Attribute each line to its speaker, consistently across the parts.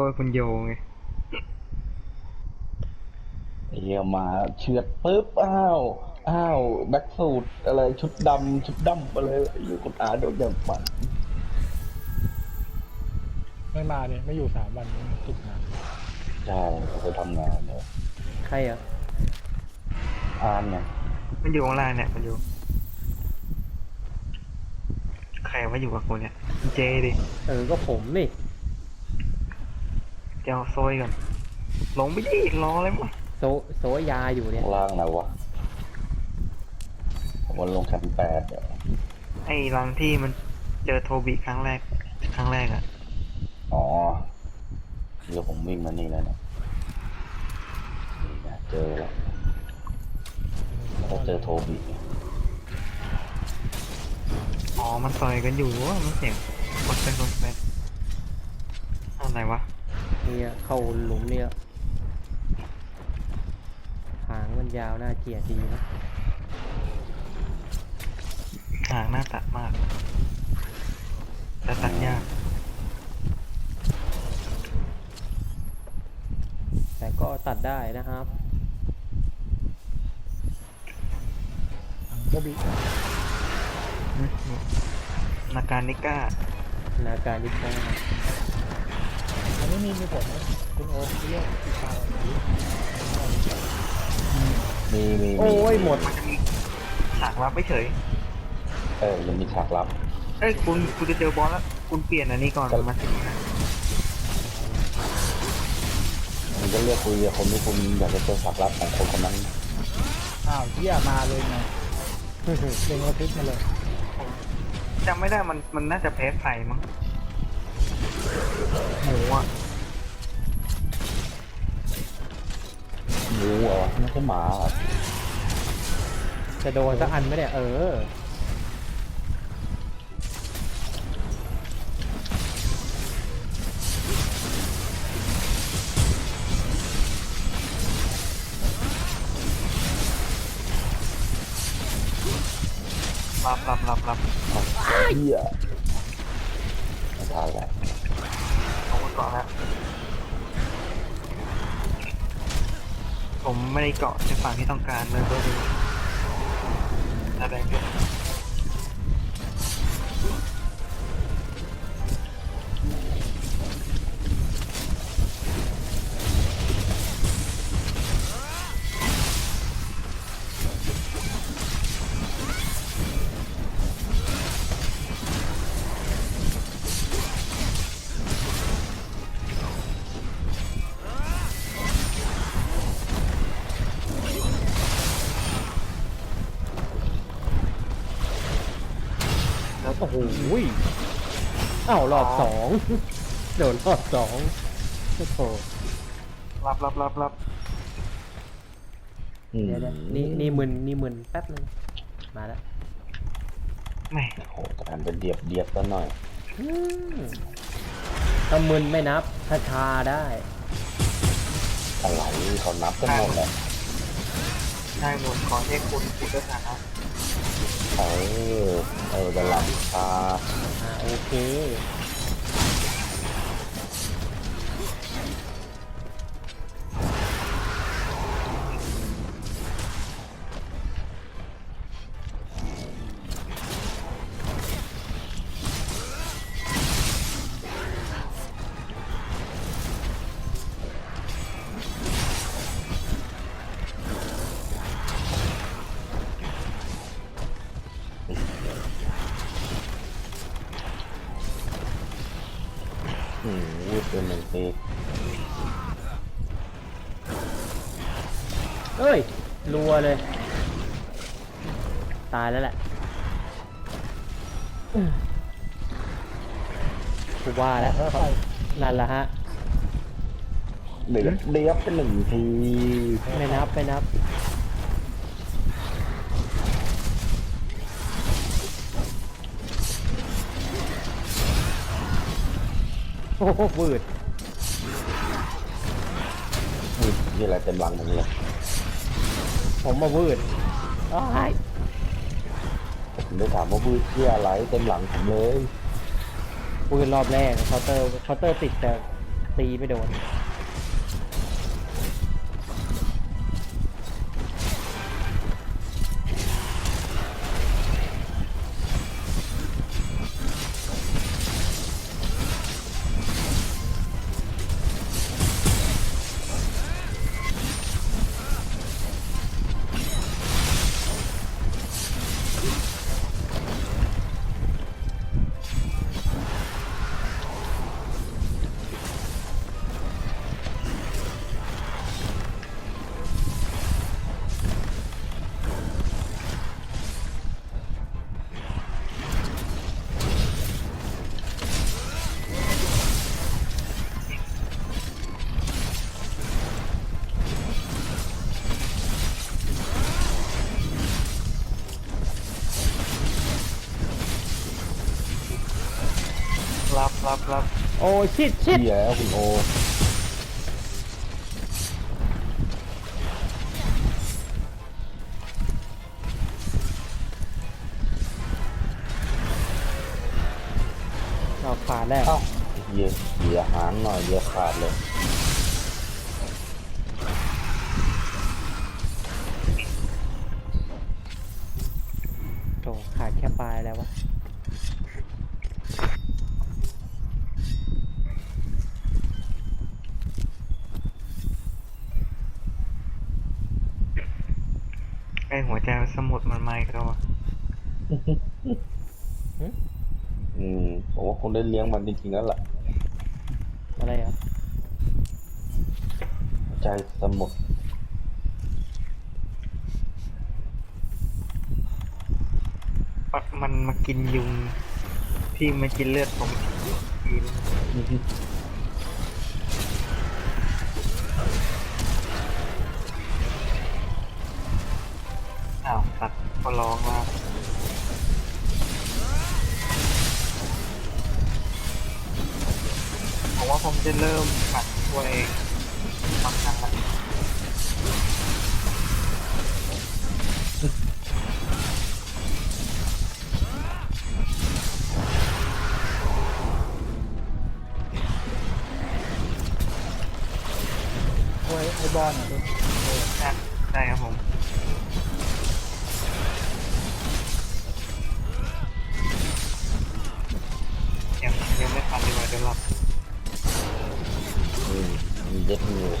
Speaker 1: โดยคุณโยไง
Speaker 2: ไอ้เหี้ยมาเฉือดปุ๊บอ้าวอ้าวแบ็คสูตรอะไรชุดดำชุดดำไปเลยไอ้เหี้ยคุณอาโดนอย่างปั่น
Speaker 3: ไม่มาเนี่ยไม่อยู่สามวันนี้ติดงาน
Speaker 2: ใช่เขาไปทำงานเนี่ย
Speaker 4: ใครอะ
Speaker 2: อานไง
Speaker 1: มันอยู่ข้างล่างเนี่ยมันอยู่ ใครว่าอยู่กับกูเนี่ยเจดิ
Speaker 4: เออก็ผมนี่
Speaker 1: เจ้าโซยก่อนลงไปดิรออะไรมั้ง
Speaker 4: โซโซยาอยู่เนี่ย
Speaker 2: ข้างล่างนะวะวันลงชั้นแปดเนี่ย
Speaker 1: ไอ้รังที่มันเจอโทบิครั้งแรก ครั้งแรกอะ
Speaker 2: อ๋อเดี๋ยวผมวิ่งมานี่แล้วเนี่ยนี่ไงเจอแล้วแล้วก็เจอโทบี
Speaker 1: อ๋อมันต่อยกันอยู่ว่ามันเสียงกดเป็นกดเป็นอะไรวะ
Speaker 4: เนี่ยเข้าหลุมเนี่ยหางมันยาวน่าเกลียดดีนะ
Speaker 1: หางหน้าตัดมากแต่ตัดยาก
Speaker 4: แต่ก็ตัดได้นะครับ
Speaker 3: โมบิ
Speaker 1: อืมนาการนิก้า
Speaker 4: นาการดิก้า
Speaker 3: อั นนี้มีมีผลไหมคุณโอ๊คเรื่องติดตามหรือ
Speaker 2: มีมี
Speaker 4: โอ้ย
Speaker 2: มี
Speaker 4: หมด
Speaker 1: มันจะมีฉากลับไม่เฉย
Speaker 2: เออยังมีฉากลับ
Speaker 1: เอ้ยคุณคุณจะเจอบอสแล้ว คุณเปลี่ยนอันนี้ก่อน
Speaker 2: ครับ
Speaker 1: มาถึงนะ
Speaker 2: มันก็เรียกคุยกับคนที่คุณอยากจะเจอฉากลับของคนคนนั้น
Speaker 3: อ้าวเหี้ยมาเลยไงเล็งระทึกมาเลย
Speaker 1: จำไม่ได้มันมันน่าจะแพ้ไฟมั้ง
Speaker 2: ไม่ใช่หมาเหรอ
Speaker 4: จะโดนสักอันไหมเนี่ยเออ
Speaker 1: รับรับรับรับ
Speaker 2: เฮียไม่ทันแล้ว
Speaker 1: เอาไว้ก่อนแล้ ผมไม่ได้เกาะในฝั่งที่ต้องการเลยก็ดูแสดงด้วย
Speaker 4: แล้ว โอ้โหยอ้าวรอบสองโดนรอบสองโอ้โห
Speaker 1: รับรับรับรับ
Speaker 2: อืม
Speaker 4: เดี๋ยวนะนี่นี่มึนนี่มึนแป๊บนึงมาแล้ว
Speaker 1: แหม่
Speaker 2: โอ้โหจะทำเป็นเดียบเดียบซะหน่อย
Speaker 4: อืมถ้ามึนไม่นับถ้าชาได้
Speaker 2: อะไรเขานับกันหมดแหละ
Speaker 1: ได้หมดขอให้คุณคุณด้วยนะ
Speaker 2: เออเออจะหลับตา
Speaker 4: โอเค
Speaker 2: อืมวูดเป็นหนึ่งที
Speaker 4: เอ้ย รัวเลย ตายแล้วแหละกูว่าแล้ว
Speaker 3: แล้วไป
Speaker 4: นั่นแหละฮะ
Speaker 2: เดียบเดียบเป็นหนึ่งที
Speaker 4: ไม่นับ ไม่นับ โอ้โหวืด
Speaker 2: นี่นี่อะไรเต็มรังอย่างนี้เลย
Speaker 4: ผมมาวืดอ้าย
Speaker 2: ผมได้ถามว่าพูดเที่ยอะไรเต็มหลังผมเลย
Speaker 4: วืดรอบแรกเคาน์เตอร์เคาน์เตอร์ติดแต่ตีไม่โดน โอ้ชิดชิด
Speaker 2: เหี้ยแล้วคุณโอ
Speaker 4: เอาขาดแล้ว
Speaker 2: เอ้าเหยียเหยียหางหน่อยเหยียขาดเลย
Speaker 4: โถขาดแค่ปลายแล้ววะ
Speaker 1: หัวใจสมุดมันไม่ก็วะ
Speaker 2: อืมผมว่าคงได้เลี้ยงมันจริงๆแล้วล่ะ
Speaker 4: อะไรอะ
Speaker 2: ใจสมุทร
Speaker 1: ปัดมันมากินยุง ที่มากินเลือดผมกิ อ้าวตัดก็ร้องว่าผมว่าผมจะเริ่มปัดตัวเองบางครั้งละ
Speaker 3: โอ้ยไอ้บอลอะดู
Speaker 1: นะได้ครับผม ไม่ทันดีกว่าเดี๋ยวหลับ
Speaker 2: อืมมีเย็ดมีอยู่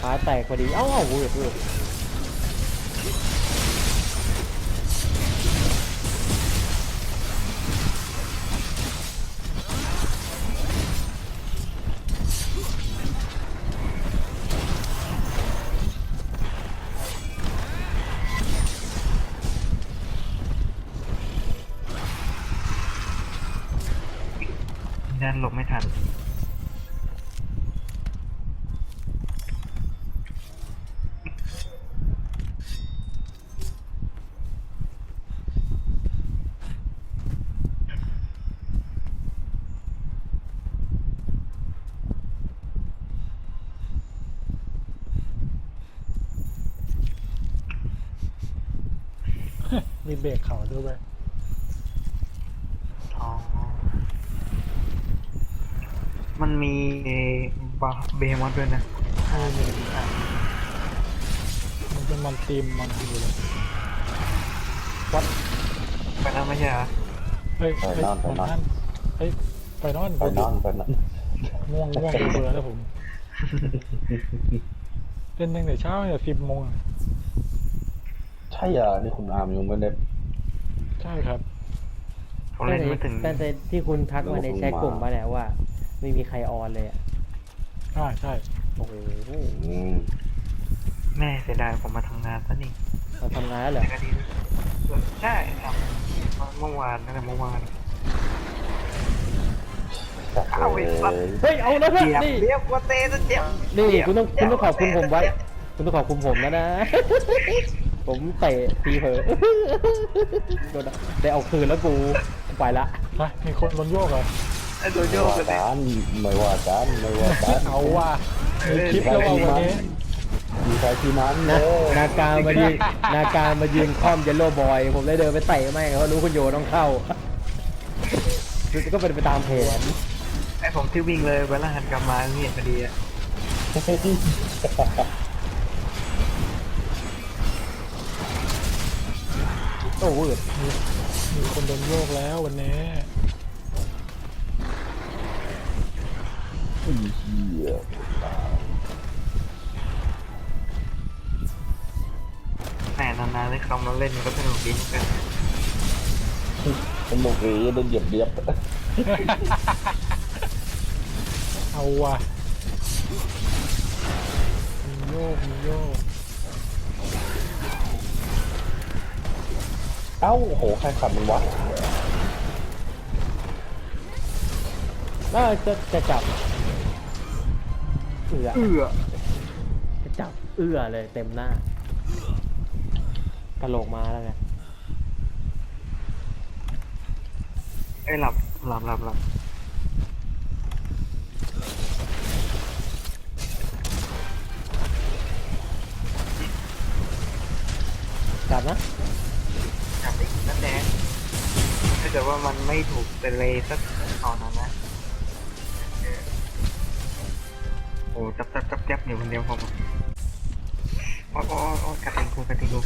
Speaker 4: ขาแตกพอดี เอ้าเอ้าเว้ยเว้ย
Speaker 1: ด้านหลบไม่ทัน
Speaker 3: มีเบรกเขาด้วยเว้ย
Speaker 1: อ๋อ มันมีบาเบมอนด้วยนะ
Speaker 3: เออมีมันเป็นมันตีมมันทีเลยวัด
Speaker 1: ไปแล้วไม่ใช่เหรอ
Speaker 3: เฮ้ยเฮ้ยมันนั่นเฮ้ยไปนอน
Speaker 2: ไปนอนไปนอน
Speaker 3: ง่วงง่วงเบื่อแล้วผมเล่นตั้งแต่เช้าเนี่ยสิบโมงอะ
Speaker 2: ใช่อะนี่คุณอาร์มยังไม่ได้
Speaker 3: ใช่ครับ
Speaker 1: ผม
Speaker 4: ตั้
Speaker 1: เล่
Speaker 4: ง
Speaker 1: น
Speaker 4: แต่
Speaker 1: ไม่ถึง
Speaker 4: ตั้งแต่ที่คุณทักมาในแชทกลุ่มมาแล้วว่า ไม่มีใครออนเลยอะ
Speaker 3: อ่าใช่
Speaker 4: โอ้โห
Speaker 2: อืม
Speaker 1: แม่เสียดายผมมาทำงานซะนี่
Speaker 4: เราทำงานแล้วเหรอ
Speaker 1: แต่ก็ดีด้วยใช่ครับเมื่อวานนั่นแหละเมื่อวาน
Speaker 2: จัด
Speaker 1: เอาไอ้
Speaker 2: เล
Speaker 1: สัตว์
Speaker 2: ย
Speaker 4: เฮ้ยเอาแล้วนะ
Speaker 1: เจียบ
Speaker 4: นี่
Speaker 1: เรียบว่าเตะซะเจียบ
Speaker 4: นี่
Speaker 1: เจียบ
Speaker 4: คุณต้องคุณต้องขอบคุณผมไว้
Speaker 1: เจียบ
Speaker 4: คุณต้องขอบคุณผมแล้วนะ ผมเตะทีเผลอโดนได้เอาคืนแล้วกูไปละ
Speaker 3: ไปมีคนโดนโยกเหรอ
Speaker 1: ไอ้โดโย
Speaker 2: ไม่
Speaker 1: ก
Speaker 2: ว่า
Speaker 1: กันเลย
Speaker 2: กันไม่ว่ากันไม่ว่ากัน
Speaker 3: เอาว่ามีคลิปแล้วว่าวันนี้
Speaker 2: มขี่ใครขี่มัน
Speaker 4: นะ
Speaker 2: เออ
Speaker 4: นาการมายืนนาการมายืนคล่อมเยลโล่บอย ผมเลยเดินไปเตะแม่งเขาะรู้คุณโยต้องเข้าก็เป็นไปตามแผน
Speaker 1: ไอผมที่วิ่งเลยเวลาหันกลับมาเห็นพอดีอะ
Speaker 4: โอ้เวิร์ด
Speaker 3: มีมีคนโดนโยกแล้ววันนี้
Speaker 1: แหมนานๆได้เข้ามาเล่นมันก็สนุกดีเหมือนกัน
Speaker 2: สนุกเอ๋โดนเหยียบเดียบ
Speaker 3: เอาว่ะมีโยกมีโยก
Speaker 2: เอ้าโหใครขับมันวะ
Speaker 4: น่าจะจะจับ เอือ
Speaker 1: เอื้อ
Speaker 4: จะจับเอื้อเลยเต็มหน้ากระโหลกมาแล้วไง
Speaker 1: ไอยหลับหลับหลับหลับ
Speaker 4: จับนะ
Speaker 1: จำได้อีกนั่นแหละถ้าเกิดว่ามันไม่ถูกเป็นเลยสักตอนนั้นนะ จับจับจับจับอยู่คนเดียวผมโอ้โอ้โอ้กระติงกูกระติงกู